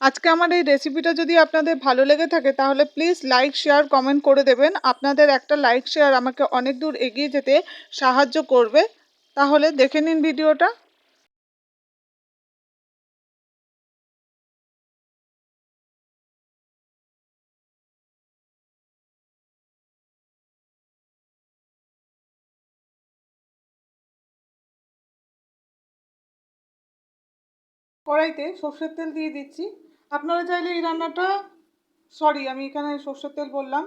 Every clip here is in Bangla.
আজকে আমার এই রেসিপিটা যদি আপনাদের ভালো লেগে থাকে, তাহলে প্লিজ লাইক শেয়ার কমেন্ট করে দেবেন। আপনাদের একটা লাইক শেয়ার আমাকে অনেক দূর এগিয়ে যেতে সাহায্য করবে। তাহলে দেখে নিন ভিডিওটা। কড়াইতে সর্ষের তেল দিয়ে দিচ্ছি। আপনারা চাইলে এই রান্নাটা সরি আমি এখানে সর্ষের তেল বললাম,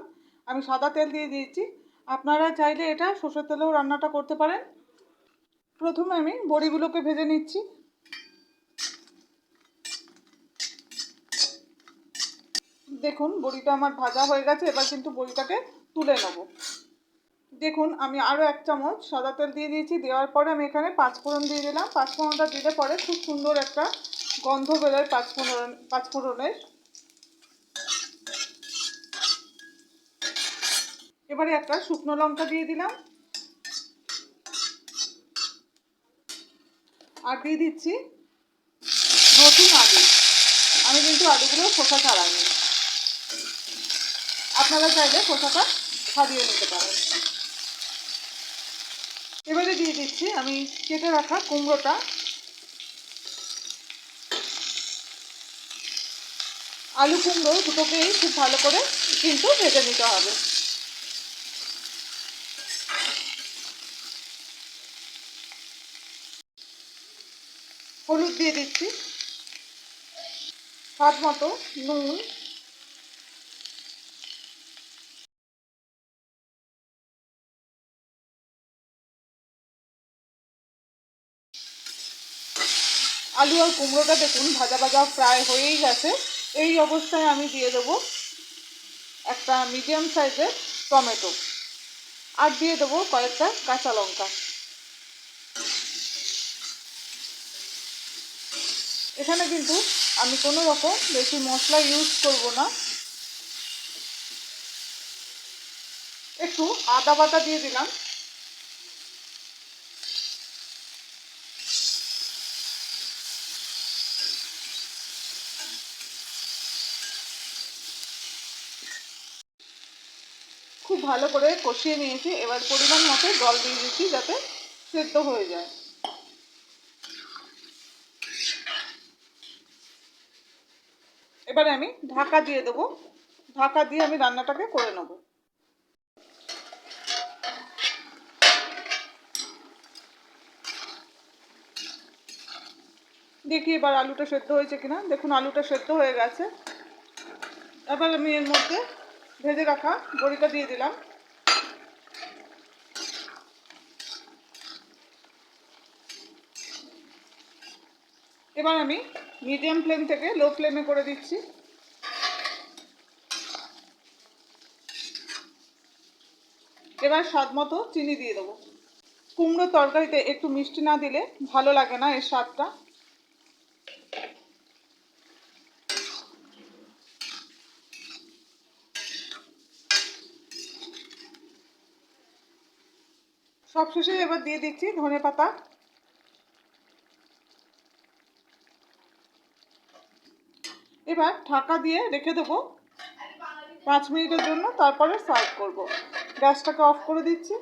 আমি সাদা তেল দিয়ে দিয়েছি। আপনারা চাইলে এটা সর্ষের তেলেও রান্নাটা করতে পারেন। প্রথমে আমি বড়িগুলোকে ভেজে নিচ্ছি। দেখুন, বড়িটা আমার ভাজা হয়ে গেছে, এবার কিন্তু বড়িটাকে তুলে নেব। দেখুন, আমি আরও এক চামচ সাদা তেল দিয়ে দিয়েছি, দেওয়ার পরে আমি এখানে পাঁচফোড়ন দিয়ে দিলাম। পাঁচফোড়নটা দিলে পরে খুব সুন্দর একটা গন্ধ বেরোয় পাঁচফোড়ন পাঁচফোড়নের এবারে একটা শুকনো লঙ্কা দিয়ে দিলাম। আর দিয়ে দিচ্ছি নতুন আলু। আমি কিন্তু আলুগুলো খোসা ছাড়াইনি। আপনারা চাইলে খোসাটা ছাড়িয়ে নিতে পারেন। এবারে দিয়ে দিচ্ছি আমি কেটে রাখা কুমড়োটা। আলু কুমড়ো দুটোকেই খুব ভালো করে কিন্তু ভেজে নিতে হবে। হলুদ দিয়ে দিচ্ছি। স্বাদ মতো নুন। আলু আর কুমড়োটা দেখুন, ভাজা ভাজা প্রায় হয়েই গেছে। এই অবস্থায় আমি দিয়ে দেবো একটা মিডিয়াম সাইজের টমেটো আর দিয়ে দেবো কয়েকটা কাঁচা লঙ্কা। এখানে কিন্তু আমি কোনো রকম বেশি মশলা ইউজ করব না। একটু আদা বাটা দিয়ে দিলাম। খুব ভালো করে কষিয়ে নিয়েছি। এবার পরিমাণ মতো জল দিয়ে দিচ্ছি যাতে সেদ্ধ হয়ে যায়। এবারে আমি ঢাকা দিয়ে দেবো। ঢাকা দিয়ে আমি রান্নাটাকে করে নেব। দেখি এবার আলুটা সেদ্ধ হয়েছে কিনা। দেখুন, আলুটা সেদ্ধ হয়ে গেছে। এবার আমি এর মধ্যে ভেজে রাখা বড়িটা দিয়ে দিলাম। এবার আমি মিডিয়াম ফ্লেম থেকে লো ফ্লেমে করে দিচ্ছি। এবার স্বাদ মতো চিনি দিয়ে দেবো। কুমড়ো তরকারিতে একটু মিষ্টি না দিলে ভালো লাগে না এর স্বাদটা। সবশেষে এবার দিয়ে দিচ্ছি ধনে পাতা। এবার ঢাকা দিয়ে রেখে দেবো পাঁচ মিনিটের জন্য, তারপরে সার্ভ করব। গ্যাসটাকে অফ করে দিচ্ছি।